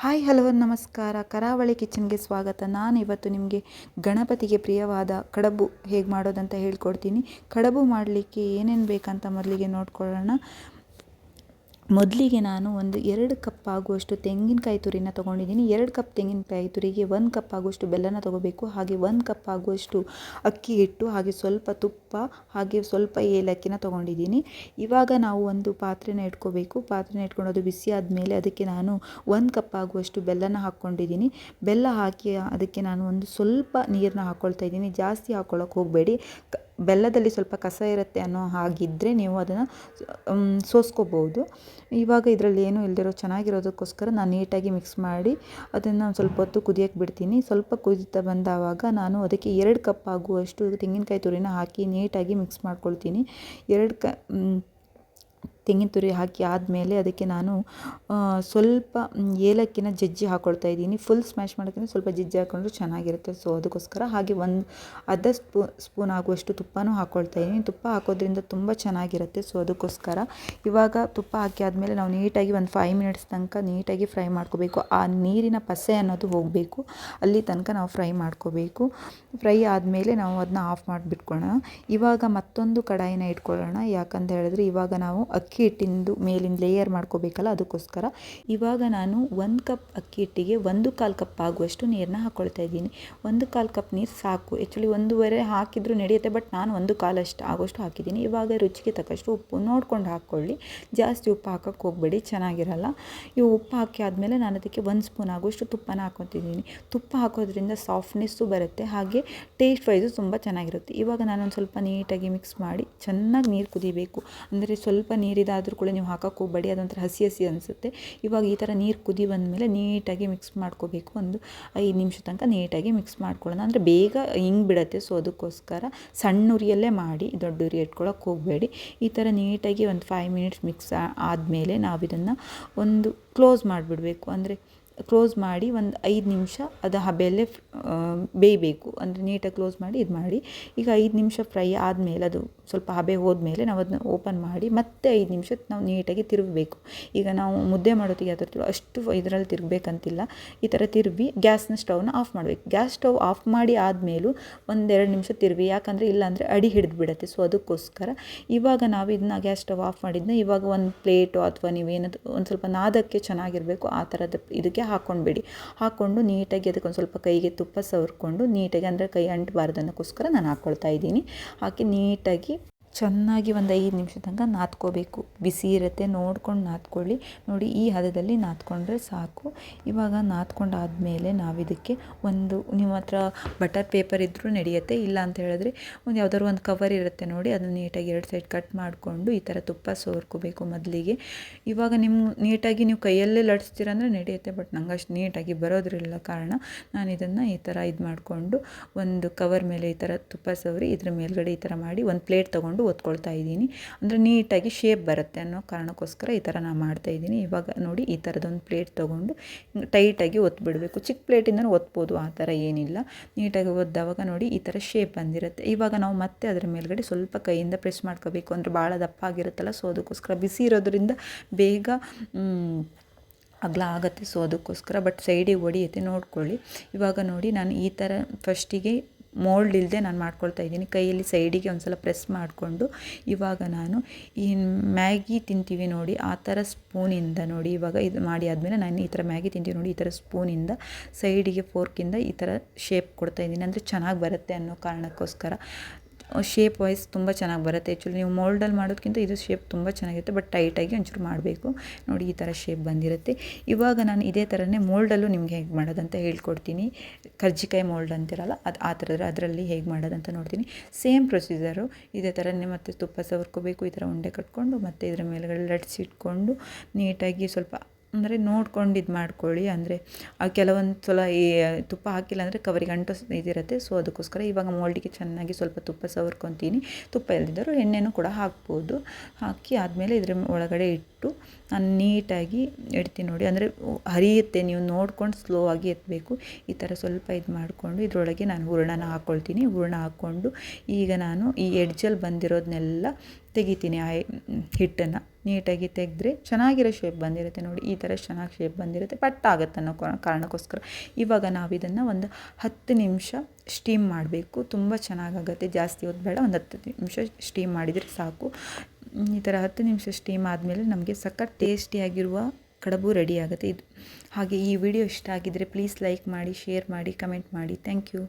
Hi, hello, ನಮಸ್ಕಾರ. ಕರಾವಳಿ ಕಿಚನ್ಗೆ ಸ್ವಾಗತ. ನಾನು ಇವತ್ತು ನಿಮಗೆ ಗಣಪತಿಗೆ ಪ್ರಿಯವಾದ ಕಡಬು ಹೇಗೆ ಮಾಡೋದಂತ ಹೇಳ್ಕೊಡ್ತೀನಿ. ಕಡಬು ಮಾಡಲಿಕ್ಕೆ ಏನೇನು ಬೇಕಂತ ಮೊದಲಿಗೆ ನೋಡ್ಕೊಳ್ಳೋಣ. ಮೊದಲಿಗೆ ನಾನು ಒಂದು ಎರಡು ಕಪ್ ಆಗುವಷ್ಟು ತೆಂಗಿನಕಾಯಿ ತುರಿನ ತೊಗೊಂಡಿದ್ದೀನಿ. ಎರಡು ಕಪ್ ತೆಂಗಿನಕಾಯಿ ತುರಿಗೆ ಒಂದು ಕಪ್ ಆಗುವಷ್ಟು ಬೆಲ್ಲನ ತೊಗೋಬೇಕು. ಹಾಗೆ ಒಂದು ಕಪ್ ಆಗುವಷ್ಟು ಅಕ್ಕಿ ಹಿಟ್ಟು, ಹಾಗೆ ಸ್ವಲ್ಪ ತುಪ್ಪ, ಹಾಗೆ ಸ್ವಲ್ಪ ಏಲಕ್ಕಿನ ತೊಗೊಂಡಿದ್ದೀನಿ. ಇವಾಗ ನಾವು ಒಂದು ಪಾತ್ರೆನ ಇಟ್ಕೋಬೇಕು. ಪಾತ್ರೆನ ಇಟ್ಕೊಂಡು ಅದು ಬಿಸಿ ಆದಮೇಲೆ ಅದಕ್ಕೆ ನಾನು ಒಂದು ಕಪ್ ಆಗುವಷ್ಟು ಬೆಲ್ಲನ ಹಾಕ್ಕೊಂಡಿದ್ದೀನಿ. ಬೆಲ್ಲ ಹಾಕಿ ಅದಕ್ಕೆ ನಾನು ಒಂದು ಸ್ವಲ್ಪ ನೀರನ್ನ ಹಾಕ್ಕೊಳ್ತಾ ಇದ್ದೀನಿ. ಜಾಸ್ತಿ ಹಾಕ್ಕೊಳ್ಳೋಕೆ ಹೋಗಬೇಡಿ. ಬೆಲ್ಲದಲ್ಲಿ ಸ್ವಲ್ಪ ಕಸ ಇರುತ್ತೆ ಅನ್ನೋ ಹಾಗಿದ್ದರೆ ನೀವು ಅದನ್ನು ಸೋಸ್ಕೋಬೋದು. ಇವಾಗ ಇದರಲ್ಲಿ ಏನೂ ಇಲ್ಲದಿರೋ ಚೆನ್ನಾಗಿರೋದಕ್ಕೋಸ್ಕರ ನಾನು ನೀಟಾಗಿ ಮಿಕ್ಸ್ ಮಾಡಿ ಅದನ್ನು ಸ್ವಲ್ಪ ಹೊತ್ತು ಕುದಿಯೋಕ್ಕೆ ಬಿಡ್ತೀನಿ. ಸ್ವಲ್ಪ ಕುದಿತಾ ಬಂದಾವಾಗ ನಾನು ಅದಕ್ಕೆ ಎರಡು ಕಪ್ ಆಗುವಷ್ಟು ತೆಂಗಿನಕಾಯಿ ತುರಿನ ಹಾಕಿ ನೀಟಾಗಿ ಮಿಕ್ಸ್ ಮಾಡ್ಕೊಳ್ತೀನಿ. ಎರಡು ಕ ತೆಂಗಿನ ತುರಿ ಹಾಕಿ ಆದಮೇಲೆ ಅದಕ್ಕೆ ನಾನು ಸ್ವಲ್ಪ ಏಲಕ್ಕಿನ ಜಜ್ಜಿ ಹಾಕ್ಕೊಳ್ತಾ ಇದ್ದೀನಿ. ಫುಲ್ ಸ್ಮ್ಯಾಶ್ ಮಾಡೋಕ್ಕಿಂತ ಸ್ವಲ್ಪ ಜಜ್ಜಿ ಹಾಕ್ಕೊಂಡ್ರೆ ಚೆನ್ನಾಗಿರುತ್ತೆ. ಸೊ ಅದಕ್ಕೋಸ್ಕರ ಹಾಗೆ ಒಂದು ಅರ್ಧ ಸ್ಪೂ, ಸ್ಪೂನ್ ಆಗುವಷ್ಟು ತುಪ್ಪನೂ ಹಾಕ್ಕೊಳ್ತಾ ಇದ್ದೀನಿ. ತುಪ್ಪ ಹಾಕೋದ್ರಿಂದ ತುಂಬ ಚೆನ್ನಾಗಿರುತ್ತೆ. ಸೊ ಅದಕ್ಕೋಸ್ಕರ ಇವಾಗ ತುಪ್ಪ ಹಾಕಿ ಆದಮೇಲೆ ನಾವು ನೀಟಾಗಿ ಒಂದು ಫೈವ್ ಮಿನಿಟ್ಸ್ ತನಕ ನೀಟಾಗಿ ಫ್ರೈ ಮಾಡ್ಕೋಬೇಕು. ಆ ನೀರಿನ ಪಸೆ ಅನ್ನೋದು ಹೋಗಬೇಕು. ಅಲ್ಲಿ ತನಕ ನಾವು ಫ್ರೈ ಮಾಡ್ಕೋಬೇಕು. ಫ್ರೈ ಆದಮೇಲೆ ನಾವು ಅದನ್ನ ಆಫ್ ಮಾಡಿಬಿಟ್ಕೊಳ್ಳೋಣ ಇವಾಗ ಮತ್ತೊಂದು ಕಡಾಯಿನ ಇಟ್ಕೊಳ್ಳೋಣ. ಯಾಕಂತ ಹೇಳಿದ್ರೆ ಇವಾಗ ನಾವು ಅಕ್ಕಿ ಅಕ್ಕಿ ಹಿಟ್ಟಿಂದು ಮೇಲಿಂದ ಲೇಯರ್ ಮಾಡ್ಕೋಬೇಕಲ್ಲ ಅದಕ್ಕೋಸ್ಕರ. ಇವಾಗ ನಾನು ಒಂದು ಕಪ್ ಅಕ್ಕಿ ಹಿಟ್ಟಿಗೆ ಒಂದು ಕಾಲು ಕಪ್ ಆಗುವಷ್ಟು ನೀರನ್ನ ಹಾಕ್ಕೊಳ್ತಾ ಇದ್ದೀನಿ. ಒಂದು ಕಾಲು ಕಪ್ ನೀರು ಸಾಕು. ಆ್ಯಕ್ಚುಲಿ ಒಂದೂವರೆ ಹಾಕಿದರೂ ನಡೆಯುತ್ತೆ ಬಟ್ ನಾನು ಒಂದು ಕಾಲಷ್ಟು ಆಗೋಷ್ಟು ಹಾಕಿದ್ದೀನಿ. ಇವಾಗ ರುಚಿಗೆ ತಕ್ಕಷ್ಟು ಉಪ್ಪು ನೋಡ್ಕೊಂಡು ಹಾಕ್ಕೊಳ್ಳಿ. ಜಾಸ್ತಿ ಉಪ್ಪು ಹಾಕೋಕ್ಕೆ ಹೋಗಬೇಡಿ, ಚೆನ್ನಾಗಿರಲ್ಲ. ಈ ಉಪ್ಪು ಹಾಕಿ ಆದಮೇಲೆ ನಾನು ಅದಕ್ಕೆ ಒಂದು ಸ್ಪೂನ್ ಆಗುವಷ್ಟು ತುಪ್ಪನ ಹಾಕೊತಿದ್ದೀನಿ. ತುಪ್ಪ ಹಾಕೋದ್ರಿಂದ ಸಾಫ್ಟ್ನೆಸ್ಸು ಬರುತ್ತೆ, ಹಾಗೆ ಟೇಸ್ಟ್ ವೈಸು ತುಂಬ ಚೆನ್ನಾಗಿರುತ್ತೆ. ಇವಾಗ ನಾನೊಂದು ಸ್ವಲ್ಪ ನೀಟಾಗಿ ಮಿಕ್ಸ್ ಮಾಡಿ ಚೆನ್ನಾಗಿ ನೀರು ಕುದಿಬೇಕು. ಅಂದರೆ ಸ್ವಲ್ಪ ನೀರಿದೆ ಇದಾದರೂ ಕೂಡ ನೀವು ಹಾಕೋಕ್ಕೆ ಹೋಗಬೇಡಿ ಅದೊಂಥರ ಹಸಿ ಹಸಿ ಅನಿಸುತ್ತೆ. ಇವಾಗ ಈ ಥರ ನೀರು ಕುದಿ ಬಂದಮೇಲೆ ನೀಟಾಗಿ ಮಿಕ್ಸ್ ಮಾಡ್ಕೋಬೇಕು. ಒಂದು ಐದು ನಿಮಿಷ ತನಕ ನೀಟಾಗಿ ಮಿಕ್ಸ್ ಮಾಡ್ಕೊಳ್ಳೋಣ. ಅಂದರೆ ಬೇಗ ಹಿಂಗೆ ಬಿಡುತ್ತೆ. ಸೊ ಅದಕ್ಕೋಸ್ಕರ ಸಣ್ಣ ಉರಿಯಲ್ಲೇ ಮಾಡಿ, ದೊಡ್ಡ ಉರಿ ಇಟ್ಕೊಳ್ಳೋಕೆ ಹೋಗಬೇಡಿ. ಈ ಥರ ನೀಟಾಗಿ ಒಂದು ಫೈವ್ ಮಿನಿಟ್ಸ್ ಮಿಕ್ಸ್ ಆದಮೇಲೆ ನಾವು ಇದನ್ನು ಒಂದು ಕ್ಲೋಸ್ ಮಾಡಿಬಿಡಬೇಕು. ಅಂದರೆ ಕ್ಲೋಸ್ ಮಾಡಿ ಒಂದು ಐದು ನಿಮಿಷ ಅದು ಹಬೆಯಲ್ಲೇ ಬೇಯಬೇಕು. ಅಂದರೆ ನೀಟಾಗಿ ಕ್ಲೋಸ್ ಮಾಡಿ ಇದು ಮಾಡಿ. ಈಗ ಐದು ನಿಮಿಷ ಫ್ರೈ ಆದಮೇಲೆ ಅದು ಸ್ವಲ್ಪ ಹಬೆ ಹೋದ್ಮೇಲೆ ನಾವು ಅದನ್ನ ಓಪನ್ ಮಾಡಿ ಮತ್ತೆ ಐದು ನಿಮಿಷ ನಾವು ನೀಟಾಗಿ ತಿರುಗಬೇಕು. ಈಗ ನಾವು ಮುದ್ದೆ ಮಾಡೋತ್ತಿಗೆ ಯಾವ ಥರ ಅಷ್ಟು ಇದರಲ್ಲಿ ತಿರುಗಬೇಕಂತಿಲ್ಲ. ಈ ಥರ ತಿರುವಿ ಗ್ಯಾಸ್ನ ಸ್ಟವ್ನ ಆಫ್ ಮಾಡಬೇಕು. ಗ್ಯಾಸ್ ಸ್ಟವ್ ಆಫ್ ಮಾಡಿ ಆದಮೇಲೂ ಒಂದೆರಡು ನಿಮಿಷ ತಿರುವಿ. ಯಾಕಂದರೆ ಇಲ್ಲಾಂದರೆ ಅಡಿ ಹಿಡಿದು ಬಿಡುತ್ತೆ ಸೊ ಅದಕ್ಕೋಸ್ಕರ ಇವಾಗ ನಾವು ಇದನ್ನ ಗ್ಯಾಸ್ ಸ್ಟವ್ ಆಫ್ ಮಾಡಿದ್ನ ಇವಾಗ ಒಂದು ಪ್ಲೇಟು ಅಥವಾ ನೀವೇನದು ಒಂದು ಸ್ವಲ್ಪ ನಾದಕ್ಕೆ ಚೆನ್ನಾಗಿರಬೇಕು ಆ ಥರದ ಇದಕ್ಕೆ ಹಾಕ್ಕೊಂಡ್ಬಿಡಿ ಹಾಕ್ಕೊಂಡು ನೀಟಾಗಿ ಅದಕ್ಕೊಂದು ಸ್ವಲ್ಪ ಕೈಗೆ ತುಪ್ಪ ಸವರ್ಕೊಂಡು ನೀಟಾಗಿ, ಅಂದರೆ ಕೈ ಅಂಟಬಾರ್ದು ನಾನು ಹಾಕ್ಕೊಳ್ತಾ ಇದ್ದೀನಿ. ಹಾಕಿ ನೀಟಾಗಿ ಚೆನ್ನಾಗಿ ಒಂದು ಐದು ನಿಮಿಷ ತನಕ ನಾದ್ಕೋಬೇಕು ಬಿಸಿ ಇರುತ್ತೆ, ನೋಡ್ಕೊಂಡು ನಾದ್ಕೊಳ್ಳಿ ನೋಡಿ, ಈ ಹದದಲ್ಲಿ ನಾದ್ಕೊಂಡ್ರೆ ಸಾಕು. ಇವಾಗ ನಾದ್ಕೊಂಡಾದಮೇಲೆ ನಾವು ಇದಕ್ಕೆ ಒಂದು, ನಿಮ್ಮ ಹತ್ರ ಬಟರ್ ಪೇಪರ್ ಇದ್ದರೂ ನಡೆಯುತ್ತೆ. ಇಲ್ಲ ಅಂತ ಹೇಳಿದ್ರೆ ಒಂದು ಯಾವ್ದಾದ್ರು ಒಂದು ಕವರ್ ಇರುತ್ತೆ ನೋಡಿ, ಅದನ್ನು ನೀಟಾಗಿ ಎರಡು ಸೈಡ್ ಕಟ್ ಮಾಡಿಕೊಂಡು ಈ ಥರ ತುಪ್ಪ ಸೋರ್ಕೋಬೇಕು ಮೊದಲಿಗೆ. ಇವಾಗ ನಿಮ್ಮ ನೀಟಾಗಿ ನೀವು ಕೈಯಲ್ಲೇ ಲಟ್ಸ್ತೀರ ಅಂದರೆ ನಡೆಯುತ್ತೆ, ಬಟ್ ನಂಗೆ ಅಷ್ಟು ನೀಟಾಗಿ ಬರೋದ್ರಿಲ್ಲ ಕಾರಣ ನಾನು ಇದನ್ನು ಈ ಥರ ಇದು ಮಾಡಿಕೊಂಡು ಒಂದು ಕವರ್ ಮೇಲೆ ಈ ಥರ ತುಪ್ಪ ಸವರಿ, ಇದ್ರ ಮೇಲ್ಗಡೆ ಈ ಥರ ಮಾಡಿ ಒಂದು ಪ್ಲೇಟ್ ತೊಗೊಂಡು ಒತ್ಕೊಳ್ತಾ ಇದ್ದೀನಿ. ಅಂದರೆ ನೀಟಾಗಿ ಶೇಪ್ ಬರುತ್ತೆ ಅನ್ನೋ ಕಾರಣಕ್ಕೋಸ್ಕರ ಈ ಥರ ನಾನು ಮಾಡ್ತಾಯಿದ್ದೀನಿ ಇವಾಗ ನೋಡಿ ಈ ಥರದೊಂದು ಪ್ಲೇಟ್ ತೊಗೊಂಡು ಟೈಟಾಗಿ ಒತ್ಬಿಡಬೇಕು. ಚಿಕ್ಕ ಪ್ಲೇಟಿಂದನೂ ಒತ್ಬೋದು, ಆ ಥರ ಏನಿಲ್ಲ. ನೀಟಾಗಿ ಒದ್ದಾವಾಗ ನೋಡಿ ಈ ಥರ ಶೇಪ್ ಬಂದಿರುತ್ತೆ. ಇವಾಗ ನಾವು ಮತ್ತೆ ಅದರ ಮೇಲ್ಗಡೆ ಸ್ವಲ್ಪ ಕೈಯಿಂದ ಪ್ರೆಸ್ ಮಾಡ್ಕೋಬೇಕು. ಅಂದರೆ ಭಾಳ ದಪ್ಪ ಆಗಿರುತ್ತಲ್ಲ ಸೊ ಅದಕ್ಕೋಸ್ಕರ ಬಿಸಿ ಇರೋದ್ರಿಂದ ಬೇಗ ಅಗಲ ಆಗುತ್ತೆ. ಸೊ ಅದಕ್ಕೋಸ್ಕರ ಬಟ್ ಸೈಡಿಗೆ ಹೊಡಿಯುತ್ತೆ ನೋಡ್ಕೊಳ್ಳಿ. ಇವಾಗ ನೋಡಿ ನಾನು ಈ ಥರ ಫಸ್ಟಿಗೆ ಮೋಲ್ಡ್ ಇಲ್ಲದೆ ನಾನು ಮಾಡ್ಕೊಳ್ತಾ ಇದ್ದೀನಿ. ಕೈಯಲ್ಲಿ ಸೈಡಿಗೆ ಒಂದು ಸಲ ಪ್ರೆಸ್ ಮಾಡಿಕೊಂಡು ಇವಾಗ ನಾನು ಈ ಮ್ಯಾಗಿ ತಿಂತೀವಿ ನೋಡಿ, ಆ ಥರ ಸ್ಪೂನಿಂದ ನೋಡಿ, ಇವಾಗ ಇದು ಮಾಡಿ ಆದಮೇಲೆ ನಾನು ಈ ಥರ ಮ್ಯಾಗಿ ತಿಂತೀವಿ ನೋಡಿ, ಈ ಥರ ಸ್ಪೂನಿಂದ ಸೈಡಿಗೆ ಫೋರ್ಕಿಂದ ಈ ಥರ ಶೇಪ್ ಕೊಡ್ತಾ ಇದ್ದೀನಿ. ಅಂದರೆ ಚೆನ್ನಾಗಿ ಬರುತ್ತೆ ಅನ್ನೋ ಕಾರಣಕ್ಕೋಸ್ಕರ. ಶೇಪ್ ವೈಸ್ ತುಂಬ ಚೆನ್ನಾಗಿ ಬರುತ್ತೆ. ಆ್ಯಕ್ಚುಲಿ ನೀವು ಮೋಲ್ಡಲ್ಲಿ ಮಾಡೋದಕ್ಕಿಂತ ಇದು ಶೇಪ್ ತುಂಬ ಚೆನ್ನಾಗಿರುತ್ತೆ. ಬಟ್ ಟೈಟಾಗಿ ಒಂಚೂರು ಮಾಡಬೇಕು. ನೋಡಿ ಈ ಥರ ಶೇಪ್ ಬಂದಿರುತ್ತೆ. ಇವಾಗ ನಾನು ಇದೇ ಥರನೇ ಮೋಲ್ಡಲ್ಲೂ ನಿಮಗೆ ಹೇಗೆ ಮಾಡೋದಂತ ಹೇಳ್ಕೊಡ್ತೀನಿ. ಕರ್ಜಿಕಾಯಿ ಮೋಲ್ಡ್ ಅಂತಿರಲ್ಲ, ಅದು ಆ ಥರದ್ರೆ ಅದರಲ್ಲಿ ಹೇಗೆ ಮಾಡೋದಂತ ನೋಡ್ತೀನಿ. ಸೇಮ್ ಪ್ರೊಸೀಜರು ಇದೇ ಥರನೇ ಮತ್ತು ತುಪ್ಪ ಸವರ್ಕೋಬೇಕು, ಈ ಥರ ಉಂಡೆ ಕಟ್ಕೊಂಡು ಮತ್ತು ಇದರ ಮೇಲ್ಗಡೆ ಲಟ್ಸಿಟ್ಕೊಂಡು ನೀಟಾಗಿ ಸ್ವಲ್ಪ ಅಂದರೆ ನೋಡ್ಕೊಂಡು ಇದು ಮಾಡ್ಕೊಳ್ಳಿ ಅಂದರೆ ಕೆಲವೊಂದು ಸಲ ಈ ತುಪ್ಪ ಹಾಕಿಲ್ಲ ಅಂದರೆ ಕವರಿಗೆ ಅಂಟು ಇದಿರುತ್ತೆ. ಸೊ ಅದಕ್ಕೋಸ್ಕರ ಇವಾಗ ಮೋಲ್ಡಿಗೆ ಚೆನ್ನಾಗಿ ಸ್ವಲ್ಪ ತುಪ್ಪ ಸವರ್ಕೊತೀನಿ. ತುಪ್ಪ ಇಲ್ಲದಿದ್ದರೂ ಎಣ್ಣೆನೂ ಕೂಡ ಹಾಕ್ಬೋದು. ಹಾಕಿ ಆದಮೇಲೆ ಇದ್ರ ಒಳಗಡೆ ಇಟ್ಟು ನಾನು ನೀಟಾಗಿ ಇಡ್ತೀನಿ ನೋಡಿ. ಅಂದರೆ ಹರಿಯುತ್ತೆ. ನೀವು ನೋಡ್ಕೊಂಡು ಸ್ಲೋ ಆಗಿ ಎತ್ತಬೇಕು ಈ ಥರ ಸ್ವಲ್ಪ ಇದು ಮಾಡಿಕೊಂಡು ಇದರೊಳಗೆ ನಾನು ಹೂರ್ಣನ ಹಾಕ್ಕೊಳ್ತೀನಿ. ಹೂರ್ಣ ಹಾಕ್ಕೊಂಡು ಈಗ ನಾನು ಈ ಎಡ್ಜಲ್ಲಿ ಬಂದಿರೋದನ್ನೆಲ್ಲ ತೆಗಿತೀನಿ ಆ ಹಿಟ್ಟನ್ನು. ನೀಟಾಗಿ ತೆಗೆದ್ರೆ ಚೆನ್ನಾಗಿರೋ ಶೇಪ್ ಬಂದಿರುತ್ತೆ ನೋಡಿ. ಈ ಥರ ಚೆನ್ನಾಗಿ ಶೇಪ್ ಬಂದಿರುತ್ತೆ. ಪಟ್ ಆಗುತ್ತೆ ಅನ್ನೋ ಕಾರಣಕ್ಕೋಸ್ಕರ. ಇವಾಗ ನಾವು ಇದನ್ನು ಒಂದು ಹತ್ತು ನಿಮಿಷ ಸ್ಟೀಮ್ ಮಾಡಬೇಕು. ತುಂಬ ಚೆನ್ನಾಗಾಗುತ್ತೆ. ಜಾಸ್ತಿ ಹೊತ್ತು ಬೇಡ ಒಂದು ಹತ್ತು ನಿಮಿಷ ಸ್ಟೀಮ್ ಮಾಡಿದರೆ ಸಾಕು. ಈ ಥರ ಹತ್ತು ನಿಮಿಷ ಸ್ಟೀಮ್ ಆದಮೇಲೆ ನಮಗೆ ಸಖತ್ ಟೇಸ್ಟಿಯಾಗಿರುವ ಕಡಬು ರೆಡಿ ಆಗುತ್ತೆ ಇದು. ಹಾಗೆ ಈ ವಿಡಿಯೋ ಇಷ್ಟ ಆಗಿದ್ದರೆ ಪ್ಲೀಸ್ ಲೈಕ್ ಮಾಡಿ ಶೇರ್ ಮಾಡಿ ಕಮೆಂಟ್ ಮಾಡಿ. Thank you